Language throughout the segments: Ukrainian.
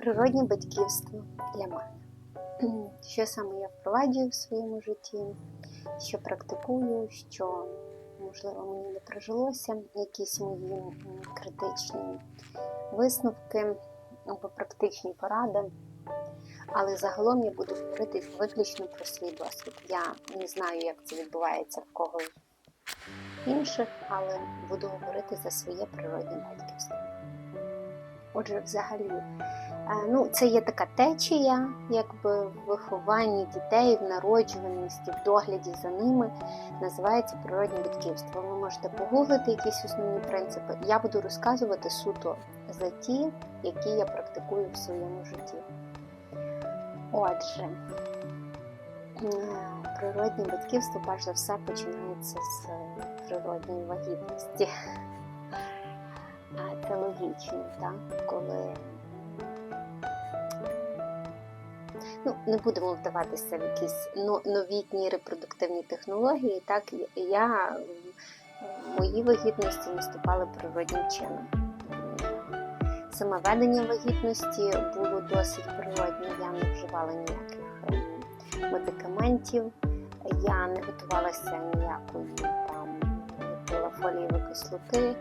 Природнє батьківство для мене. Що саме я впроваджую в своєму житті, що практикую, що, можливо, мені не прижилося, якісь мої критичні висновки або практичні поради. Але загалом я буду говорити виключно про свій досвід. Я не знаю, як це відбувається в когось інших, але буду говорити за своє природне батьківство. Отже, взагалі, ну, це є така течія, якби в вихованні дітей, в народжуваності, в догляді за ними називається природне батьківство. Ви можете погуглити якісь основні принципи. Я буду розказувати суто за ті, які я практикую в своєму житті. Отже, е, природне батьківство, перш за все, починається з природньої вагітності. А Це логічно, так? Коли ну, не будемо вдаватися в якісь новітні репродуктивні технології, так я в моїй вагітності наступала природнім чином. Саме ведення вагітності було досить природне, я не вживала ніяких ем, медикаментів, я не готувалася ніякої там фолієвої кислоти,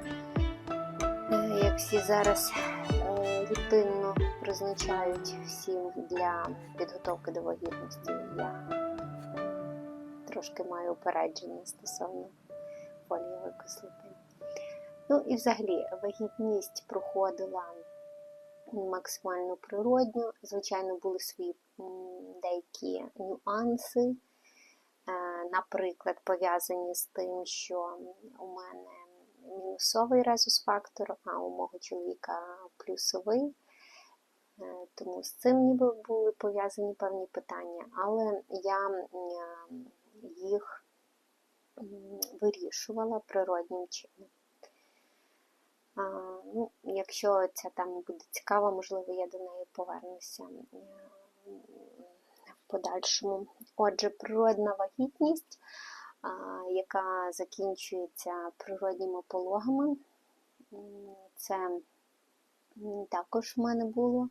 е, як всі зараз е, рутинно призначають всім для підготовки до вагітності. Я трошки маю упередження стосовно фолієвої кислоти. Ну і взагалі вагітність проходила максимально природньо. Звичайно, були свої деякі нюанси, е, наприклад, пов'язані з тим, що у мене мінусовий резус-фактор, а у мого чоловіка плюсовий. Тому з цим ніби були пов'язані певні питання, але я їх вирішувала природнім чином. Ну, якщо ця тема буде цікава, можливо, я до неї повернуся в подальшому. Отже, природна вагітність, яка закінчується природніми пологами, це також в мене було.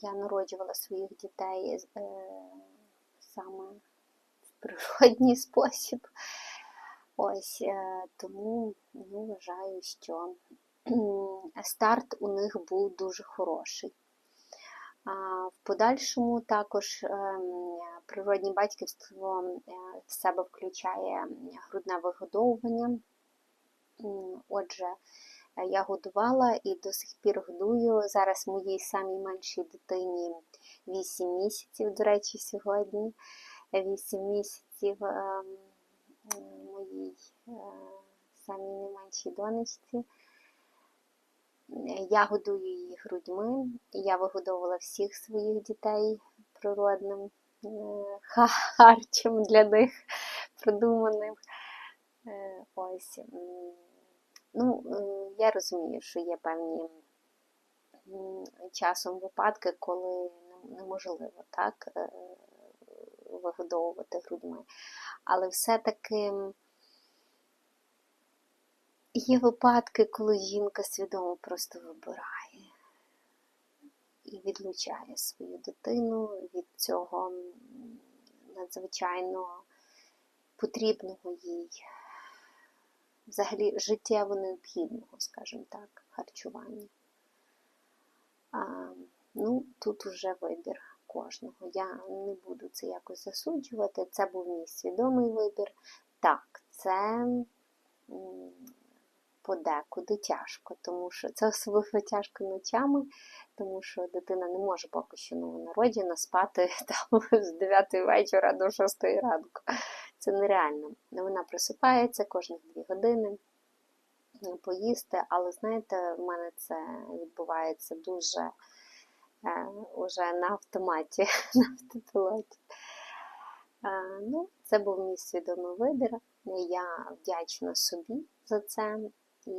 Я народжувала своїх дітей е, саме в природній спосіб. Ось е, тому ну, вважаю, що старт у них був дуже хороший. В подальшому також ем, природнє батьківство е, в себе включає грудне вигодовування. Отже, я годувала і до сих пір годую. Зараз моїй самій меншій дитині 8 місяців, до речі, сьогодні 8 місяців ем, моїй е, самій найменшій донечці. Я годую її грудьми. Я вигодовувала всіх своїх дітей природним е, харчем для них продуманим. Е, Ось. Ну, я розумію, що є певні часом випадки, коли неможливо так е, вигодовувати грудьми. Але все-таки є випадки, коли жінка свідомо просто вибирає і відлучає свою дитину від цього надзвичайно потрібного їй, взагалі життєво необхідного, скажімо так, харчування. А, ну, тут уже вибір кожного. Я не буду це якось засуджувати. Це був мій свідомий вибір. Так, це подекуди тяжко, тому що це особливо тяжко ночами, тому що дитина не може поки що новонароджена спати там з 9 вечора до 6 ранку. Це нереально. Вона просипається кожних 2 години е, поїсти, але знаєте, в мене це відбувається дуже е, уже на автоматі, на автопілоті. Е, ну, це був мій свідомий вибір. Я вдячна собі за це, і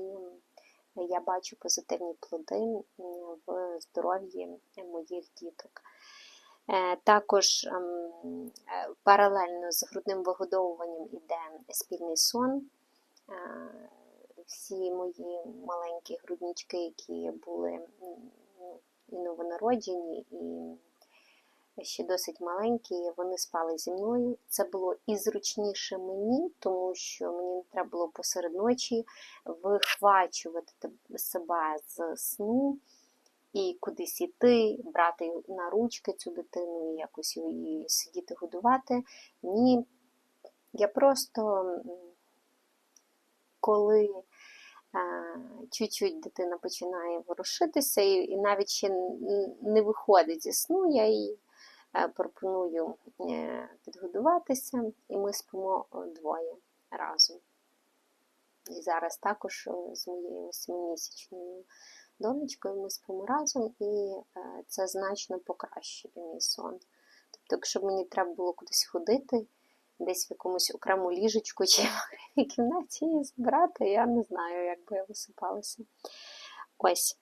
я бачу позитивні плоди в здоров'ї моїх діток. Е, Також ем, е, паралельно з грудним вигодовуванням іде спільний сон. Е, всі мої маленькі груднички, які були ну, і новонароджені, і ще досить маленькі, вони спали зі мною. Це було і зручніше мені, тому що мені не треба було посеред ночі вихвачувати себе з сну і кудись іти, брати на ручки цю дитину і якось її сидіти годувати. Ні, я просто, коли е, чуть-чуть дитина починає ворушитися, і, і навіть ще не виходить зі сну, я їй е, пропоную е, підгодуватися, і ми спимо двоє разом. І зараз також з моєю семимісячною донечкою ми спимо разом, і е, це значно покращує мій сон. Тобто, якщо мені треба було кудись ходити, десь в якомусь окрему ліжечку чи в окремій кімнаті її збирати, я не знаю, як би я висипалася. Ось.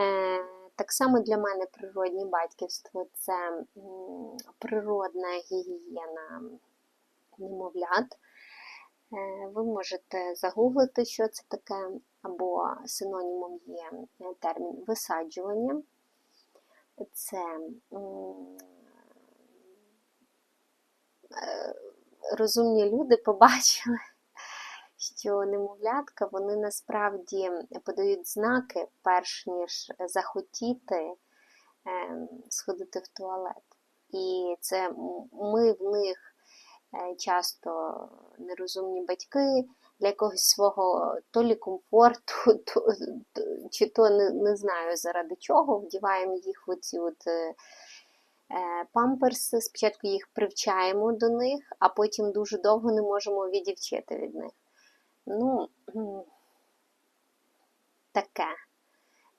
Е, так само для мене природнє батьківство це природна гігієна немовлят. Е, Ви можете загуглити, що це таке, або синонімом є е, термін висаджування. Це е, розумні люди побачили, що немовлятка вони насправді подають знаки, перш ніж захотіти е, сходити в туалет. І це ми в них часто нерозумні батьки для якогось свого то лі комфорту, то, то, чи то не, не знаю заради чого, вдіваємо їх в оці от. е, е, памперси, спочатку їх привчаємо до них, а потім дуже довго не можемо відівчити від них. Ну, таке.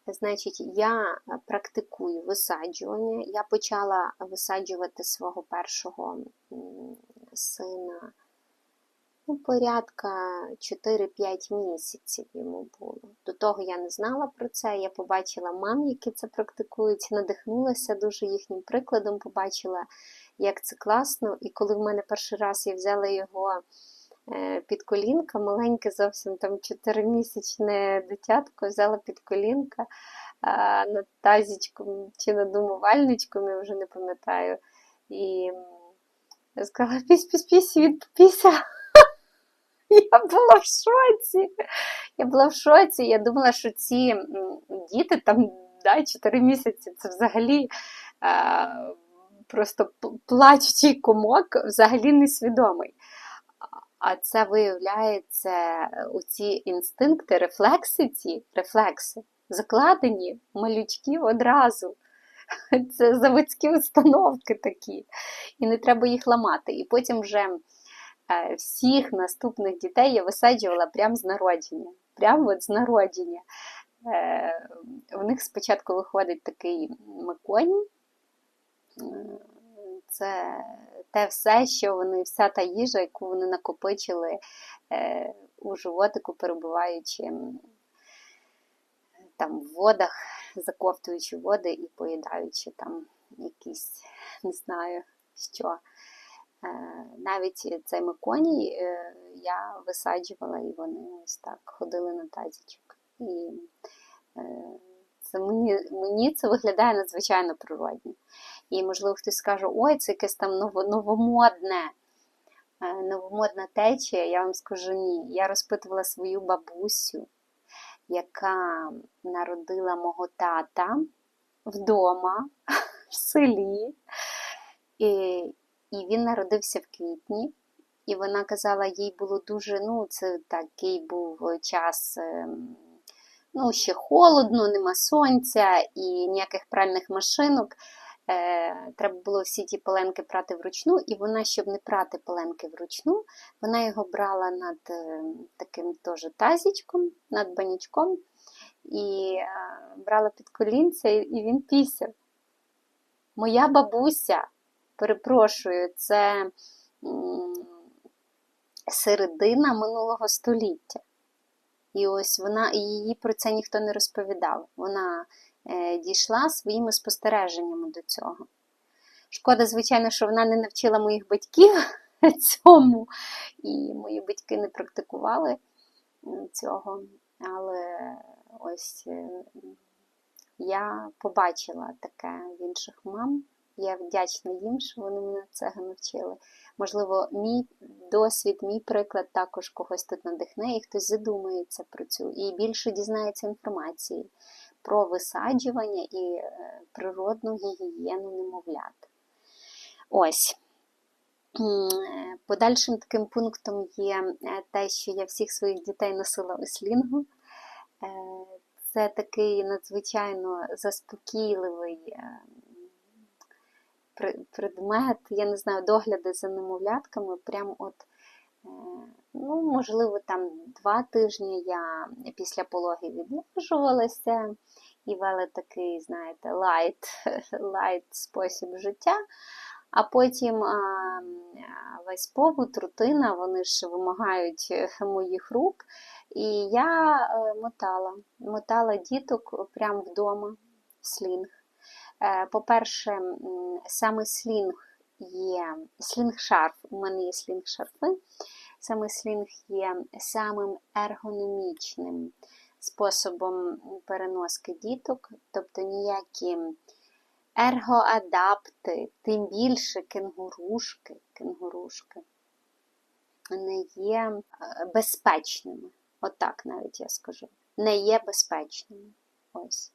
Значить, я практикую висаджування. Я почала висаджувати свого першого сина ну, порядка 4-5 місяців йому було. До того я не знала про це. Я побачила мам, які це практикують, надихнулася дуже їхнім прикладом, побачила, як це класно. І коли в мене перший раз я взяла його е, під колінка, маленьке зовсім там 4-місячне дитятко, взяла під колінка над тазічком чи над умивальничком, я вже не пам'ятаю. І я сказала, пісь, пісь, пісь, він попісяв. Я була в шоці. Я була в шоці. Я думала, що ці діти там да, 4 місяці це взагалі а, просто плачучий комок, взагалі несвідомий. А це виявляється, оці інстинкти, рефлекси, ці рефлекси закладені малючків одразу. Це заводські установки такі, і не треба їх ламати. І потім вже е, всіх наступних дітей я висаджувала прямо з народження. Прямо от з народження. Е, В них спочатку виходить такий меконій. Е, Це те все, що вони, вся та їжа, яку вони накопичили у животику, перебуваючи там в водах, заковтуючи води і поїдаючи там якісь, не знаю що. Е, Навіть цей меконій е, я висаджувала, і вони ось так ходили на тазічок. І е, це мені, мені це виглядає надзвичайно природньо. І, можливо, хтось скаже, ой, це якесь там ново, новомодне, новомодна течія. Я вам скажу ні. Я розпитувала свою бабусю, яка народила мого тата вдома, в селі. І, і він народився в квітні. І вона казала, їй було дуже, ну, це такий був час, ем, ну, ще холодно, нема сонця і ніяких пральних машинок. Е, треба було всі ті пеленки прати вручну, і вона, щоб не прати пеленки вручну, вона його брала над е, таким теж тазічком, над банячком, і е, брала під колінця, і, він пісяв. Моя бабуся, перепрошую, це середина минулого століття. І ось вона, і її про це ніхто не розповідав. Вона дійшла своїми спостереженнями до цього. Шкода, звичайно, що вона не навчила моїх батьків цьому, і мої батьки не практикували. цього. Але ось е, я побачила таке в інших мам. Я вдячна їм, що вони мене цього навчили. Можливо, мій досвід, мій приклад також когось тут надихне, і хтось задумається про цю, і більше дізнається інформації про висаджування і е, природну гігієну немовлят. Ось. Подальшим таким пунктом є е, те, що я всіх своїх дітей носила у. Е, це такий надзвичайно заспокійливий предмет, я не знаю, догляди за немовлятками. Прям от, ну, можливо, там два тижні я після пологи відлежувалася і вели такий, знаєте, лайт, лайт спосіб життя. А потім а, весь побут, рутина, вони ж вимагають е, моїх рук. І я е, мотала, мотала діток прямо вдома в слінг. Е, по-перше, саме слінг є слінг-шарф, у мене є слінг-шарфи. Саме слінг є самим ергономічним способом переноски діток, тобто ніякі ергоадапти, тим більше кенгурушки, кенгурушки не є е, безпечними. Отак навіть я скажу. Не є безпечними. Ось.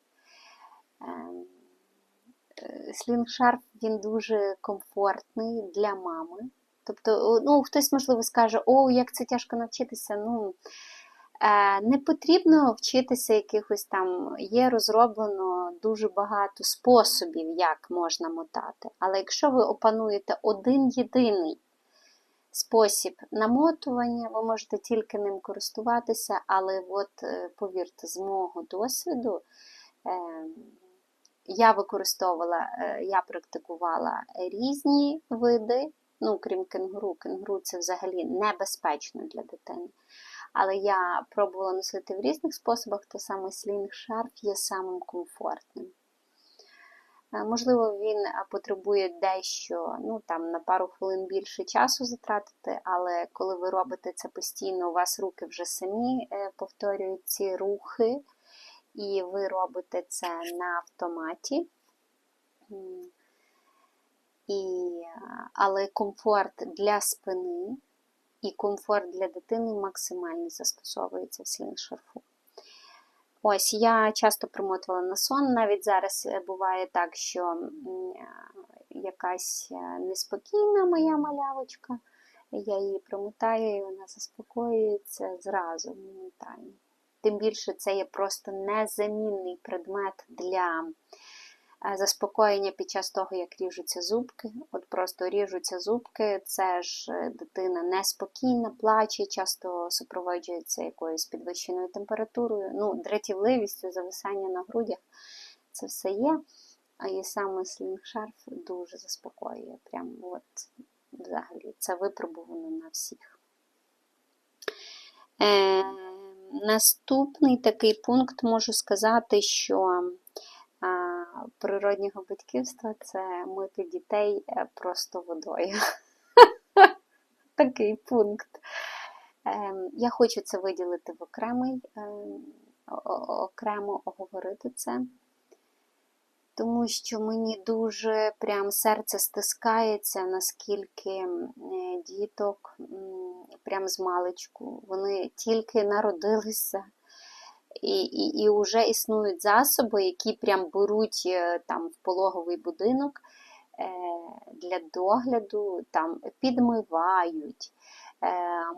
Слінгшарф він дуже комфортний для мами. Тобто, ну, хтось, можливо, скаже, о, як це тяжко навчитися. Ну, Е, не потрібно вчитися якихось там, є розроблено дуже багато способів, як можна мотати. Але якщо ви опануєте один єдиний спосіб намотування, ви можете тільки ним користуватися, але от, е, повірте, з мого досвіду, е, я використовувала, я практикувала різні види, ну, крім кенгуру, кенгуру це взагалі небезпечно для дитини. Але я пробувала носити в різних способах, то саме слінг-шарф є самим комфортним. Е, можливо, він потребує дещо, ну там на пару хвилин більше часу затратити, але коли ви робите це постійно, у вас руки вже самі е, повторюють ці рухи, і ви робите це на автоматі. І, Але комфорт для спини і комфорт для дитини максимально застосовується в слінг-шарфу. Ось, я часто примотувала на сон. Навіть зараз е, буває так, що якась е, неспокійна моя малявочка, я її примотаю, і вона заспокоюється зразу моментально. Тим більше це є просто незамінний предмет для заспокоєння під час того, як ріжуться зубки. От просто ріжуться зубки, це ж е, дитина неспокійна, плаче, часто супроводжується якоюсь підвищеною температурою, ну, дратівливістю, зависання на грудях. Це все є. А і саме слінг-шарф дуже заспокоює. Прям от взагалі це випробувано на всіх. Е, Наступний такий пункт можу сказати, що природнього батьківства це мити дітей е, просто водою. Такий пункт. Ем, я хочу це виділити в окремий, ем, окремо оговорити це, тому що мені дуже прям серце стискається, наскільки діток прям з маличку. Вони тільки народилися і і, і вже існують засоби, які прям беруть е, там в пологовий будинок е, для догляду, там підмивають, е,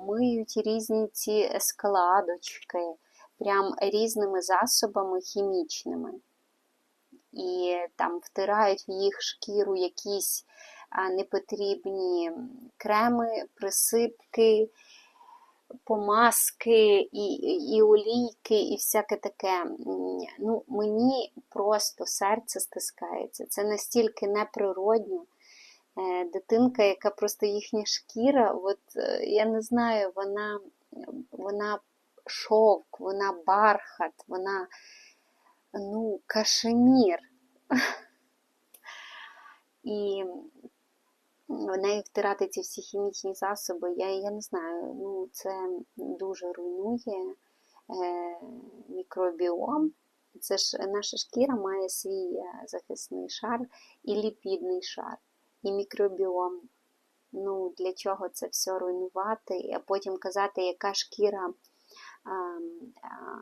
миють різні ці складочки, прям різними засобами хімічними. І там втирають в їх шкіру якісь непотрібні креми, присипки помазки, і і олійки, і всяке таке. Ну, Мені просто серце стискається. Це настільки неприродньо. Е, дитинка, яка просто їхня шкіра, от е, я не знаю, вона вона шовк, вона бархат, вона ну, кашемір. І в неї втирати ці всі хімічні засоби, я, я не знаю, ну це дуже руйнує е, мікробіом. Це ж наша шкіра має свій е, захисний шар і ліпідний шар, і мікробіом. Ну, для чого це все руйнувати, а потім казати, яка шкіра а, а,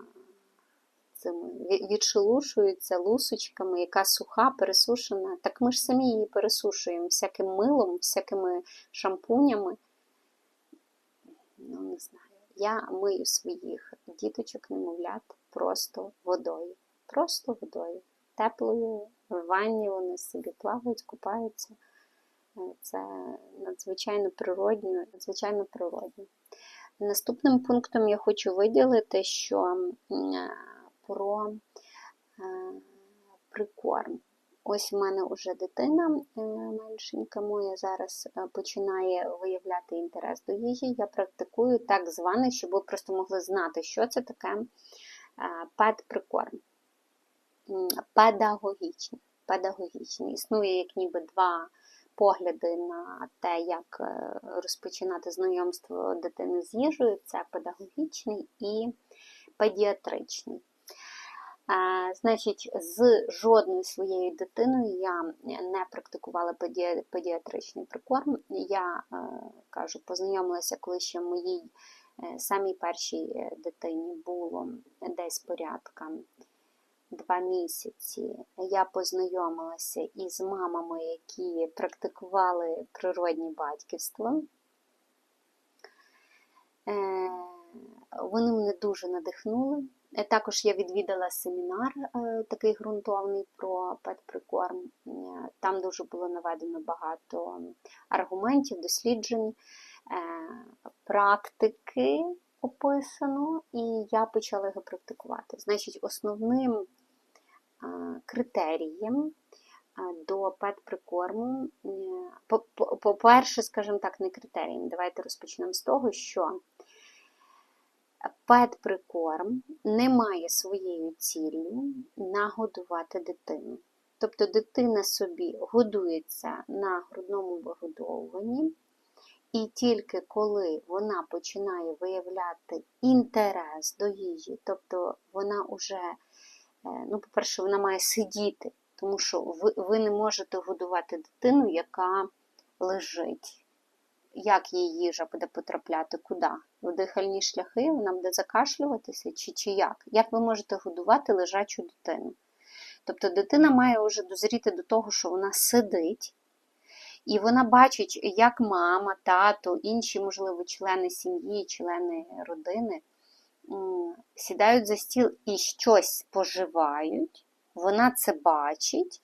цими відшелушується лусочками, яка суха, пересушена. Так ми ж самі її пересушуємо всяким милом, всякими шампунями. Ну, не знаю. Я мию своїх діточок, немовлят просто водою. Просто водою. Теплою, в ванні вони собі плавають, купаються. Це надзвичайно природньо, надзвичайно природньо. Наступним пунктом я хочу виділити, що про е, прикорм. Ось в мене вже дитина е, меншенька моя зараз е, починає виявляти інтерес до їжі. Я практикую так званий, щоб ви просто могли знати, що це таке педприкорм. Педагогічний. Педагогічний. Існує як ніби два погляди на те, як розпочинати знайомство дитини з їжею. Це педагогічний і педіатричний. Значить, з жодною своєю дитиною я не практикувала педіатричний прикорм. Я е, кажу, познайомилася, коли ще моїй е, самій першій е, дитині було десь порядка два місяці. Я познайомилася із мамами, які практикували природні батьківство. Вони мене дуже надихнули. Е, також я відвідала семінар е, такий ґрунтовний про петприкорм. Е, там дуже було наведено багато аргументів, досліджень, практики описано, і я почала його практикувати. Значить, основним критерієм до петприкорму, по-перше, скажімо так, не критерієм. Давайте розпочнемо з того, що Пет-прикорм не має своєю ціллю нагодувати дитину. Тобто дитина собі годується на грудному вигодовуванні, і тільки коли вона починає виявляти інтерес до їжі, тобто вона вже, е, ну, по-перше, вона має сидіти, тому що ви, ви не можете годувати дитину, яка лежить як її їжа буде потрапляти, куди? В дихальні шляхи, вона буде закашлюватися, чи чи як? Як ви можете годувати лежачу дитину? Тобто дитина має вже дозріти до того, що вона сидить, і вона бачить, як мама, тато, інші, можливо, члени сім'ї, члени родини сідають за стіл і щось споживають, вона це бачить.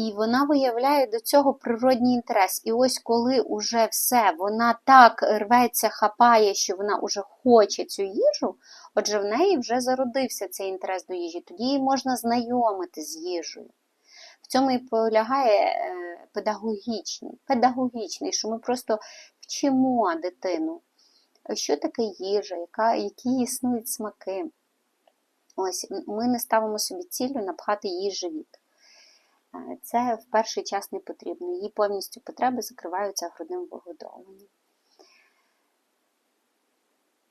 І вона виявляє до цього природній інтерес. І ось коли уже все, вона так рветься, хапає, що вона вже хоче цю їжу, отже, в неї вже зародився цей інтерес до їжі, тоді її можна знайомити з їжею. В цьому і полягає е, педагогічний, педагогічний, що ми просто вчимо дитину, що таке їжа, яка, які існують смаки. Ось Ми не ставимо собі цілю напхати її живіт. Це в перший час не потрібно. Її повністю потреби закриваються грудним вигодовуванням.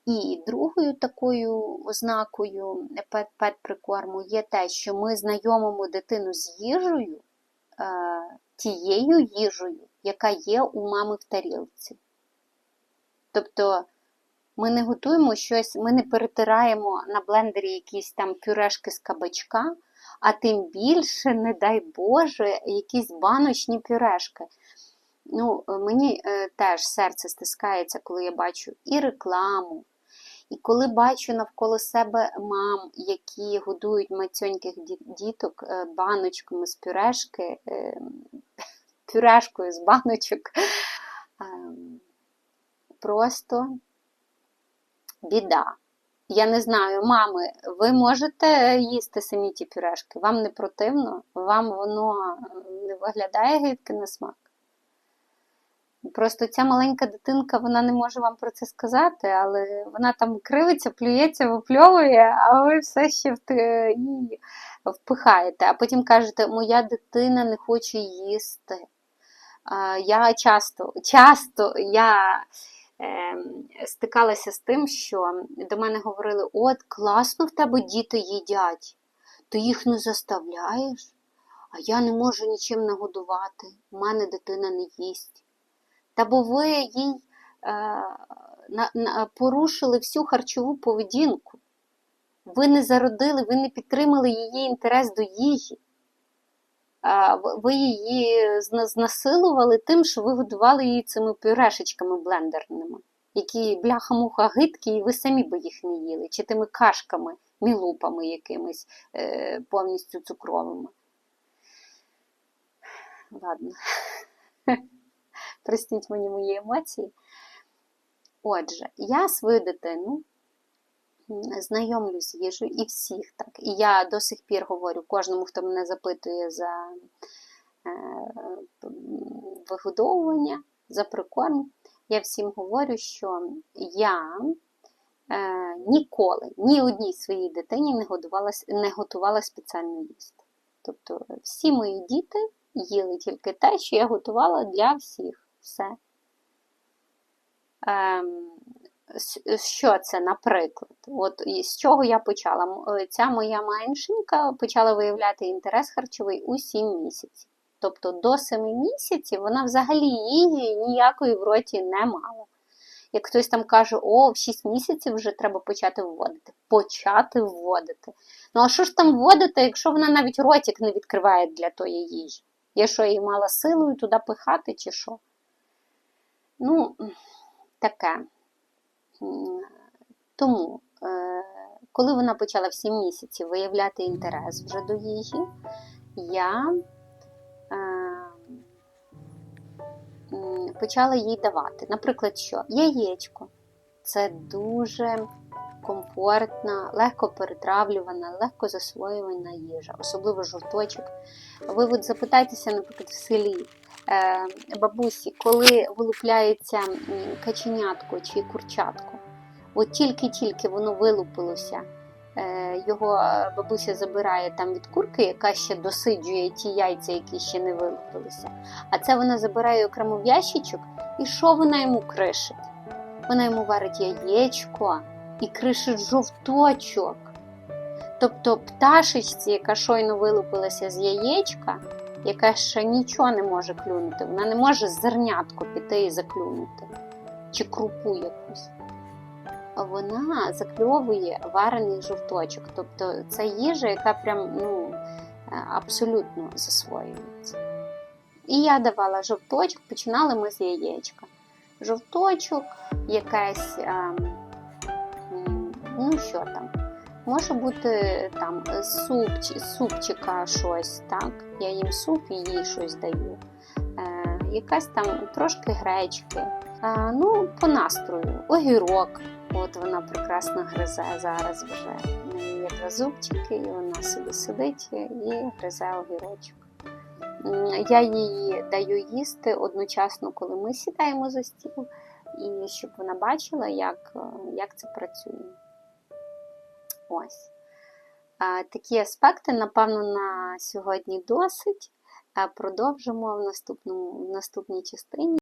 І другою такою ознакою пет-прикорму є те, що ми знайомимо дитину з їжею, е, тією їжею, яка є у мами в тарілці. Тобто ми не готуємо щось, ми не перетираємо на блендері якісь там пюрешки з кабачка, а тим більше, не дай Боже, якісь баночні пюрешки. Ну, Мені е, теж серце стискається, коли я бачу і рекламу, і коли бачу навколо себе мам, які годують мацьоньких діток е, баночками з пюрешки, е, пюрешкою з баночок, ем, просто біда. Я не знаю, мами, ви можете їсти самі ті пюрешки? Вам не противно? Вам воно не виглядає гидке на смак? Просто ця маленька дитинка вона не може вам про це сказати, але вона там кривиться, плюється, випльовує, а ви все ще її впихаєте. А потім кажете, моя дитина не хоче їсти. Е, Я часто, часто я е, стикалася з тим, що до мене говорили: от класно в тебе діти їдять, ти їх не заставляєш, а я не можу нічим нагодувати, у мене дитина не їсть. Та бо ви їй е, на, на, порушили всю харчову поведінку. Ви не зародили, ви не підтримали її інтерес до їжі. Ви її знасилували тим, що ви годували її цими пюрешечками блендерними, які бляха-муха гидкі, і ви самі би їх не їли, чи тими кашками, мілупами якимись е, повністю цукровими. Ладно. Простіть мені мої емоції. Отже, я свою дитину м, знайомлю з їжею і всіх так. І я до сих пір говорю кожному, хто мене запитує за е, вигодовування, за прикорм. Я всім говорю, що я е, ніколи ні одній своїй дитині не, годувала, не готувала спеціально їсти. Тобто всі мої діти їли тільки те, що я готувала для всіх. Все. С- що це, наприклад? От з чого я почала? Е, Ця моя меншенька почала виявляти інтерес харчовий у 7 місяців. Тобто до 7 місяців вона взагалі їжі ніякої в роті не мала. Як хтось там каже, о, в 6 місяців вже треба почати вводити. Почати вводити. Ну а що ж там вводити, якщо вона навіть ротик не відкриває для тої їжі? Я що, її мала силою туди пихати, чи що? Ну, таке. М, Тому, е, коли вона почала в 7 місяців виявляти інтерес вже до їжі, я е, почала їй давати. Наприклад, що? Яєчко. Це дуже комфортна, легко перетравлювана, легко засвоювана їжа, особливо жовточок. Ви от запитайтеся, наприклад, в селі е, бабусі, коли вилупляється каченятко чи курчатко, от тільки-тільки воно вилупилося, е, його е, бабуся забирає там від курки, яка ще досиджує ті яйця, які ще не вилупилися. А це вона забирає окремо в ящичок, і що вона йому кришить? Вона йому варить яєчко і кришить жовточок. Тобто пташечці, яка щойно вилупилася з яєчка, яка ще нічого не може клюнути, вона не може зернятко піти і заклюнути, чи крупу якусь. Вона закльовує варений жовточок. Тобто це їжа, яка прям ну, е, абсолютно засвоюється. І я давала жовточок, починали ми з яєчка. Жовточок, якесь, ем, ну що там, може бути там суп, супчика щось, так? Я їм суп і їй щось даю. Е, якась там трошки гречки. Е, ну, по настрою, огірок. От вона прекрасно гризе зараз вже. Є два зубчики, і вона собі сидить і гризе огірочок. Я їй даю їсти одночасно, коли ми сідаємо за стіл, і щоб вона бачила, як, як це працює. Ось. Такі аспекти, напевно, на сьогодні досить. Продовжимо в наступному в наступній частині.